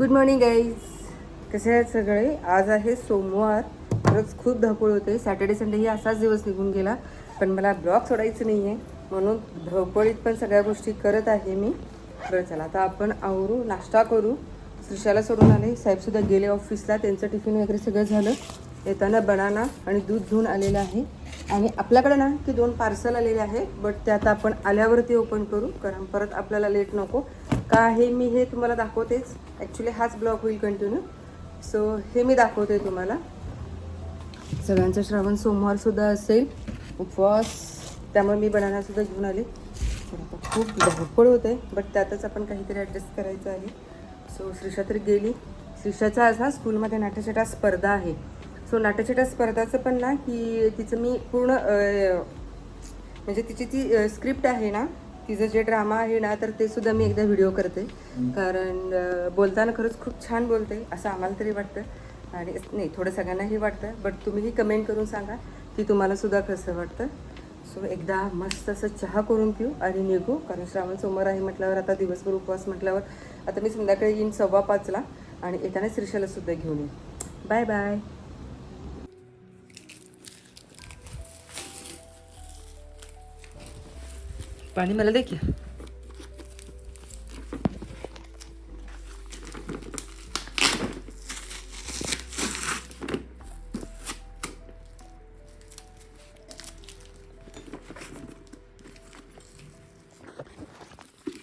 Good morning guys कसे आहेत सगळे? आज आहे सोमवार. खरंच खूप धावपळ होते. सॅटर्डे संडे ही असाच दिवस निघून गेला. पण मला ब्लॉग सोडायचं नाही आहे म्हणून धावपळीत पण सगळ्या गोष्टी करत आहे मी. बरं चला. आता आपण आवरू नाश्ता करू. श्रीशाला सोडून आले. साहेबसुद्धा गेले ऑफिसला त्यांचं टिफिन वगैरे सगळं झालं. येताना बनाना आणि दूध घेऊन आलेलं आहे. आणि आपल्याकडे ना की दोन पार्सल आलेले आहे बट ते आता आपण आल्यावरती ओपन करू. कारण परत आपल्याला लेट नको. का हे मी हे तुम्हाला दाखवतेच. ॲक्च्युली हाच ब्लॉग होईल कंटिन्यू सो हे मी दाखवते तुम्हाला. सगळ्यांचं श्रावण सोमवारसुद्धा असेल. उपवास. त्यामुळे मी बनानासुद्धा घेऊन आले. खूप धावपळ होते बट त्यातच आपण काहीतरी ॲडजस्ट करायचं आहे. सो श्रीषा तर गेली. श्रीषाचा आज ना स्कूलमध्ये नाट्यछटा स्पर्धा आहे. सो नाट्यछटा स्पर्धाचं पण ना की तिचं मी पूर्ण म्हणजे तिची ती स्क्रिप्ट आहे ना तिचं जे ड्रामा आहे ना तर ते सुद्धा मी एकदा व्हिडिओ करते. कारण बोलताना खरंच खूप छान बोलते असं आम्हाला तरी वाटतं. आणि नाही थोडं सगळ्यांनाही वाटतं बट तुम्हीही कमेंट करून सांगा की तुम्हाला सुद्धा कसं वाटतं. सो एकदा मस्त असं चहा करून पिऊ आणि निघू कारण श्रावण सोमवार आहे म्हटल्यावर आता दिवसभर उपवास म्हटल्यावर आता मी संध्याकाळी येईन सव्वा पाचला आणि येताना श्रीशाला सुद्धा घेऊन येईन. बाय बाय पाणी मला दे की.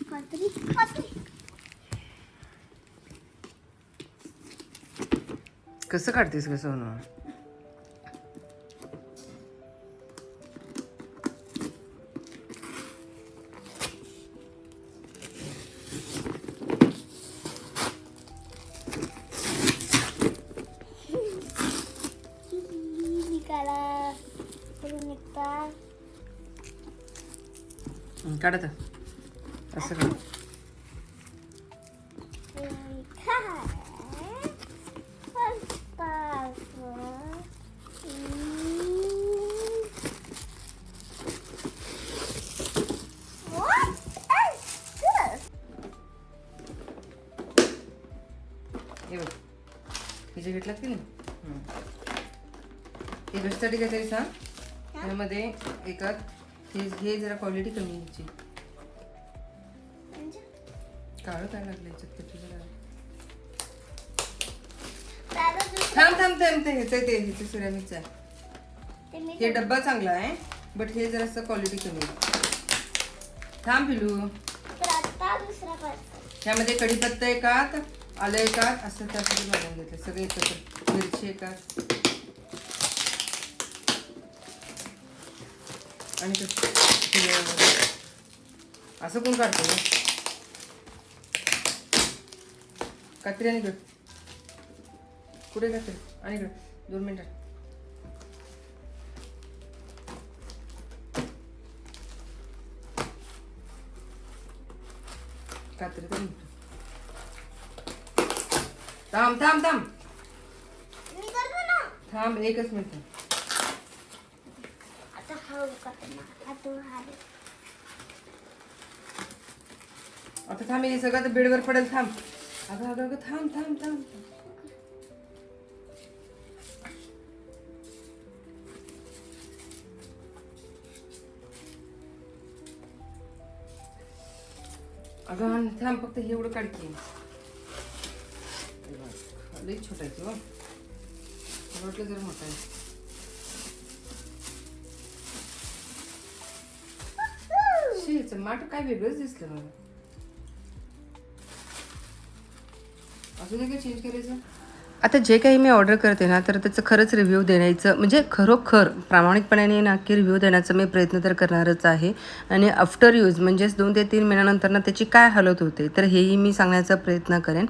कात्री कात्री कसं काढतेस कसं होणं काढत असं काढ हे बघ. हे जे घेतलं की नाही. हे कशासाठी घेतलं सांग. त्यामध्ये एकात हे हे जरा क्वालिटी कमी आहे ह्याची काळं काय लागलं याच्यात काय? थांब थांब थांब ते ह्याचं ते ह्याचं सिरामिकचं आहे हे डब्बा चांगला आहे बट हे जरासं क्वालिटी कमी आहे. थांब पिलू. ह्यामध्ये कढीपत्ता एकात आलं एकात असं त्यासाठी बनवून घेतलं सगळे एकत्र मिरची एकात. आणि असं कोण काढतो? कात्री आणि कुठे कात्री? आणि दोन मिनिटात कात्री तर. थांब थांब थांब. थांब एकच मिनिट. आता थांब हे सगळं तर बेडवर पडेल थांब. अगं अगं अगं थांब थांब थांब. अगं थांब फक्त एवढं काढकी लई छोटा आहे तो. वाटलं जर मोठा आहे. शी, माठ काय वेगळंच दिसलं मला अजून काय चेंज करायचं? आता जे काही मी ऑर्डर करते ना तर त्याचं खरंच रिव्ह्यू देण्याचं म्हणजे खरोखर प्रामाणिकपणाने नक्की रिव्ह्यू देण्याचा मी प्रयत्न तर करणारच आहे. आणि आफ्टर यूज म्हणजेच दोन ते तीन महिन्यानंतर ना त्याची काय हालत होते तर हेही मी सांगण्याचा प्रयत्न करेन.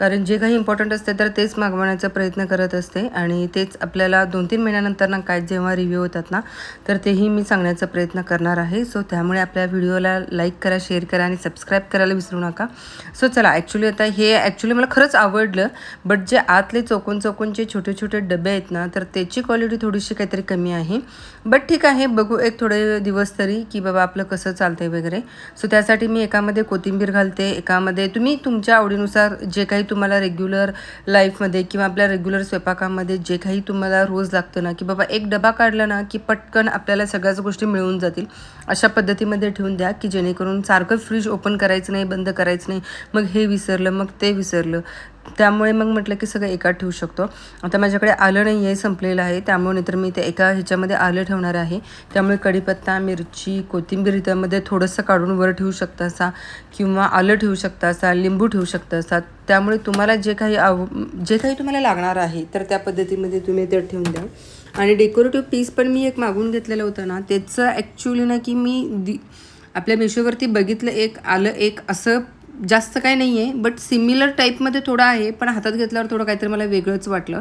कारण जे काही इम्पॉर्टंट असते तर तेच मागवण्याचा प्रयत्न करत असते. आणि तेच आपल्याला दोन तीन महिन्यानंतर ना काय जेव्हा रिव्ह्यू होतात ना तर तेही मी सांगण्याचा प्रयत्न करणार आहे. सो त्यामुळे आपल्या व्हिडिओला लाईक करा शेअर करा आणि सबस्क्राईब करायला विसरू नका. सो चला ॲक्च्युली आता हे ॲक्च्युली मला खरंच आवडलं. बट जे आत आतले चोकून चोकूनचे छोटे छोटे डबे आहेत ना तर त्याची क्वालिटी थोडीशी काहीतरी कमी आहे. बट ठीक आहे बघू एक थोडे दिवस तरी की बाबा आपलं कसं चालतंय वगैरे. सो त्यासाठी मी एकामध्ये कोथिंबीर घालते एकामध्ये तुम्ही तुमच्या आवडीनुसार जे काही तुम्हाला रेग्युलर लाईफमध्ये किंवा आपल्या रेग्युलर स्वयंपाकामध्ये जे काही तुम्हाला रोज लागतं ना की बाबा एक डबा काढला ना की पटकन आपल्याला सगळ्याच गोष्टी मिळून जातील. अशा पद्धतीमध्ये ठेवून द्या की जेणेकरून सारखं फ्रीज ओपन करायचं नाही बंद करायचं नाही. मग हे विसरलं मग ते विसरलं. त्यामुळे मग म्हटलं की सगळं एका ठेवू शकतो. आता माझ्याकडे आलं नाही आहे संपलेलं आहे. त्यामुळे नाहीतर मी ते एका ह्याच्यामध्ये आलं ठेवणार आहे. त्यामुळे कढीपत्ता मिरची कोथिंबीर त्यामध्ये थोडंसं काढून वर ठेवू शकता असा किंवा आलं ठेवू शकता असा लिंबू ठेवू शकता असा. त्यामुळे तुम्हाला जे काही आव जे काही तुम्हाला लागणार आहे तर त्या पद्धतीमध्ये तुम्ही ते ठेवून द्या. आणि डेकोरेटिव्ह पीस पण मी एक मागून घेतलेलं होतं ना त्याचं ॲक्च्युली ना की मी दि आपल्या मिशोवरती बघितलं एक आलं एक असं जास्त काही नाही आहे बट सिमिलर टाईपमध्ये थोडं आहे पण हातात घेतल्यावर थोडं काहीतरी मला वेगळंच वाटलं.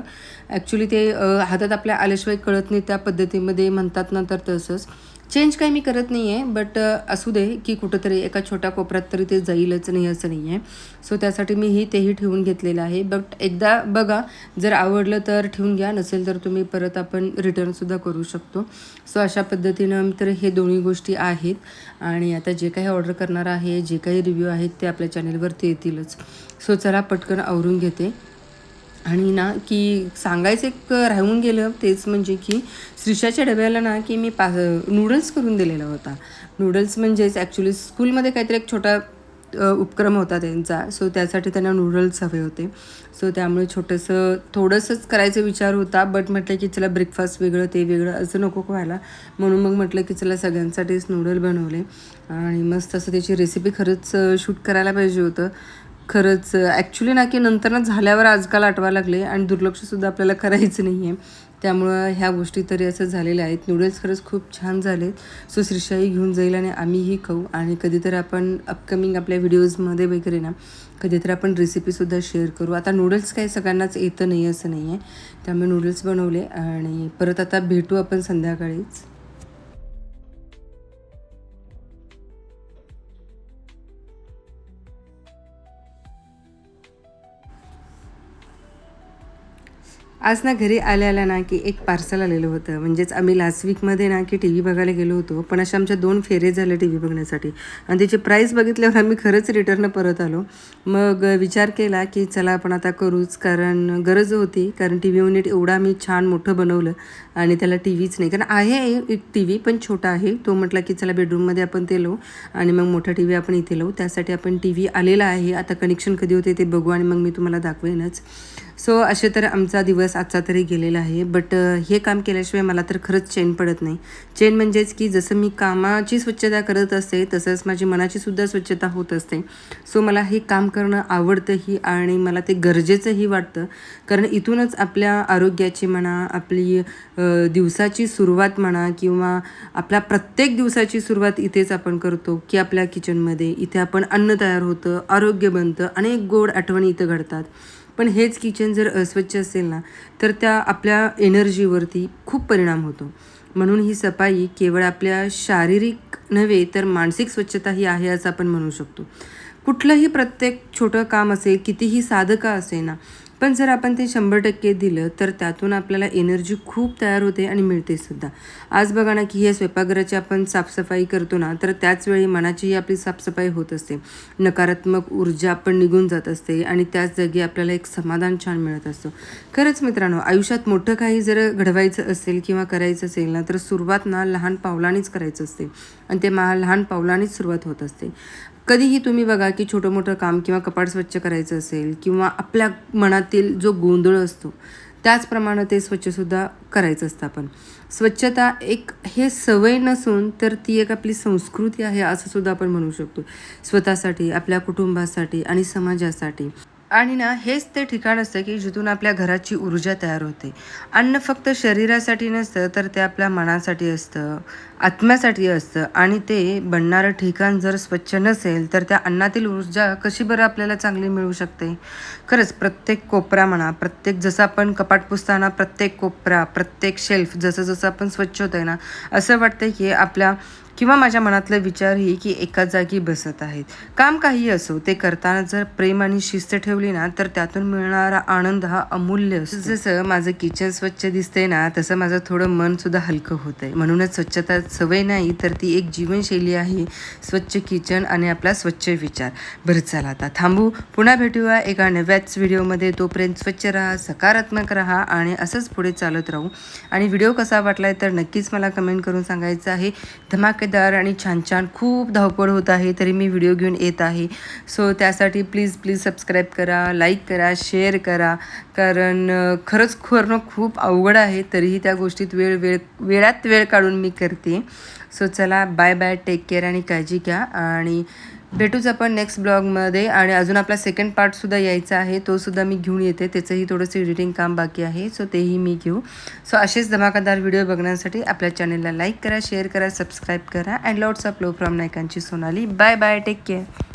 ॲक्च्युली ते हातात आपल्या आल्याशिवाय कळत नाही त्या पद्धतीमध्ये म्हणतात ना तर तसंच. चेंज काही मी करत नाही आहे बट असू दे की कुठंतरी एका छोट्या कोपऱ्यात तरी ते जाईलच नाही असं नाही आहे सो त्यासाठी मी ही तेही ठेवून घेतलेलं आहे. बट एकदा बघा जर आवडलं तर ठेवून घ्या नसेल तर तुम्ही परत आपण रिटर्नसुद्धा करू शकतो. सो अशा पद्धतीनं तर हे दोन्ही गोष्टी आहेत. आणि आता जे काही ऑर्डर करणार आहे जे काही रिव्ह्यू आहेत ते आपल्या चॅनेलवरती येतीलच. सो चला पटकन आवरून घेते. आणि ना की सांगायचं एक राहून गेलं तेच म्हणजे की श्रीषाच्या डब्याला ना की मी पा नूडल्स करून दिलेला होता. नूडल्स म्हणजेच ॲक्च्युली स्कूलमध्ये काहीतरी एक छोटा उपक्रम होता त्यांचा. सो त्यासाठी त्यांना नूडल्स हवे होते. सो त्यामुळे छोटंसं थोडंसंच करायचा विचार होता बट म्हटलं की चला ब्रेकफास्ट वेगळं ते वेगळं असं नको व्हायला. म्हणून मग म्हटलं की चला सगळ्यांसाठीच नूडल बनवले. आणि मस्त असं त्याची रेसिपी खरंच शूट करायला पाहिजे होतं. खरंच ॲक्च्युली ना की नंतर ना झाल्यावर आजकाल आठवा लागले आणि दुर्लक्षसुद्धा आपल्याला करायचं नाही आहे त्यामुळं ह्या गोष्टी तरी असं झालेल्या आहेत. नूडल्स खरंच खूप छान झाले सो श्रीशाही घेऊन जाईल आणि आम्हीही खाऊ. आणि कधीतरी आपण अपकमिंग आपल्या व्हिडिओजमध्ये वगैरे ना कधीतरी आपण रेसिपीसुद्धा शेअर करू. आता नूडल्स काही सगळ्यांनाच येतं नाही असं नाही आहे त्यामुळे नूडल्स बनवले आणि परत आता भेटू आपण संध्याकाळीच. आज ना घरी आल्या आल्या ना की एक पार्सल आलेलं होतं. म्हणजेच आम्ही लास्ट वीकमध्ये ना की टी व्ही बघायला गेलो होतो. पण अशा आमच्या दोन फेरे झाले टी व्ही बघण्यासाठी. आणि त्याची प्राईस बघितल्यावर आम्ही खरंच रिटर्न परत आलो. मग विचार केला की चला आपण आता करूच. कारण गरज होती. कारण टी व्ही युनिट एवढा आम्ही छान मोठं बनवलं. आणि त्याला टी व्हीच नाही. कारण आहे एक टी व्ही पण छोटा आहे. तो म्हटला की चला बेडरूममध्ये आपण ते लावू. आणि मग मोठा टी व्ही आपण इथे लावू. त्यासाठी आपण टी व्ही आलेला आहे. आता कनेक्शन कधी होते ते बघू आणि मग मी तुम्हाला दाखवेनच. सो असे तर आमचा दिवस आजचा तरी गेलेला आहे. बट हे काम केल्याशिवाय मला तर खरंच चेन पडत नाही. चेन म्हणजेच की जसं मी कामाची स्वच्छता करत असते तसंच माझी मनाची सुद्धा स्वच्छता होत असते. सो मला हे काम करणं आवडतंही आणि मला ते गरजेचंही वाटतं. कारण इथूनच आपल्या आरोग्याची म्हणा आपली दिवसाची सुरुवात म्हणा किंवा आपल्या प्रत्येक दिवसाची सुरुवात इथेच आपण करतो की आपल्या किचनमध्ये इथे आपण अन्न तयार होतं आरोग्य बनतं अनेक गोड आठवणी इथं घडतात. पण हेच किचन जर अस्वच्छ असेल ना तर त्या आपल्या एनर्जीवरती खूप परिणाम होतो. म्हणून ही सफाई केवळ आपल्या शारीरिक नव्हे तर मानसिक स्वच्छता ही आहे असं आपण म्हणू शकतो. कुठलंही प्रत्येक छोटं काम असेल कितीही साधं का असेना पण जर आपण ते शंभर टक्के दिलं तर त्यातून आपल्याला एनर्जी खूप तयार होते आणि मिळते सुद्धा. आज बघा ना की हे स्वयंपाकघराची आपण साफसफाई करतो ना तर त्याच वेळी मनाचीही आपली साफसफाई होत असते. नकारात्मक ऊर्जा आपण निघून जात असते आणि त्याच जागी आपल्याला एक समाधान छान मिळत असतं. खरंच मित्रांनो आयुष्यात मोठं काही जर घडवायचं असेल किंवा करायचं असेल ना तर सुरुवात ना लहान पावलानेच करायचं असते. आणि ते मा लहान पावलानेच सुरुवात होत असते. कधीही तुम्ही बघा की छोटं मोठं काम किंवा कपाट स्वच्छ करायचं असेल किंवा आपल्या मनातील जो गोंधळ असतो त्याचप्रमाणे ते स्वच्छसुद्धा करायचं असतं आपण. स्वच्छता एक हे सवय नसून तर ती एक आपली संस्कृती आहे असं सुद्धा आपण म्हणू शकतो. स्वतःसाठी आपल्या कुटुंबासाठी आणि समाजासाठी. आणि ना हेच ते ठिकाण असतं की जिथून आपल्या घराची ऊर्जा तयार होते. अन्न फक्त शरीरासाठी नसतं तर ते आपल्या मनासाठी असतं आत्म्यासाठी असतं. आणि ते बनणारं ठिकाण जर स्वच्छ नसेल तर त्या अन्नातील ऊर्जा कशी बरं आपल्याला चांगली मिळू शकते? खरंच प्रत्येक कोपरा म्हणा प्रत्येक जसं आपण कपाट पुसताना प्रत्येक कोपरा प्रत्येक शेल्फ जसं जसं आपण स्वच्छ होतं आहे ना असं वाटतं की आपल्या किंवा माझ्या मनातले विचारही की एका जागी बसत आहेत. काम काही असो ते करताना जर प्रेम आणि शिस्त ठेवली ना तर त्यातून मिळणारा आनंद हा अमूल्य असतो. जसं माझं किचन स्वच्छ दिसतंय ना तसं माझं थोडं मन सुद्धा हलकं होत आहे म्हणूनच स्वच्छता सवय नाही तर ती एक जीवनशैली आहे स्वच्छ किचन आणि आपला स्वच्छ विचार. बरं चला आता थांबू. पुन्हा भेटूया एका नव्याच व्हिडिओमध्ये. तोपर्यंत स्वच्छ राहा सकारात्मक राहा आणि असंच पुढे चालत राहू. आणि व्हिडिओ कसा वाटलाय तर नक्कीच मला कमेंट करून सांगायचं आहे. धमाक धमाकेदार आणि छान छान खूप धावपळ होत आहे तरी मी व्हिडिओ घेऊन येत आहे. सो त्यासाठी प्लीज प्लीज सबस्क्राईब करा लाईक करा शेअर करा. कारण खरंच करणं खूप अवघड आहे तरीही त्या गोष्टीत वेळ वेळ वेळात वेळ काढून मी करते. सो चला बाय बाय टेक केअर आणि काळजी घ्या. आणि भेटूच आपण नेक्स्ट ब्लॉगमध्ये आणि अजून आपला सेकंड पार्टसुद्धा यायचा आहे. तोसुद्धा मी घेऊन येते. त्याचंही थोडंसं एडिटिंग काम बाकी आहे. सो तेही मी घेऊ. सो असेच धमाकादार व्हिडिओ बघण्यासाठी आपल्या चॅनलला लाईक करा शेअर करा सबस्क्राईब करा. And lots of love from नायकांची Sonali. Bye bye take care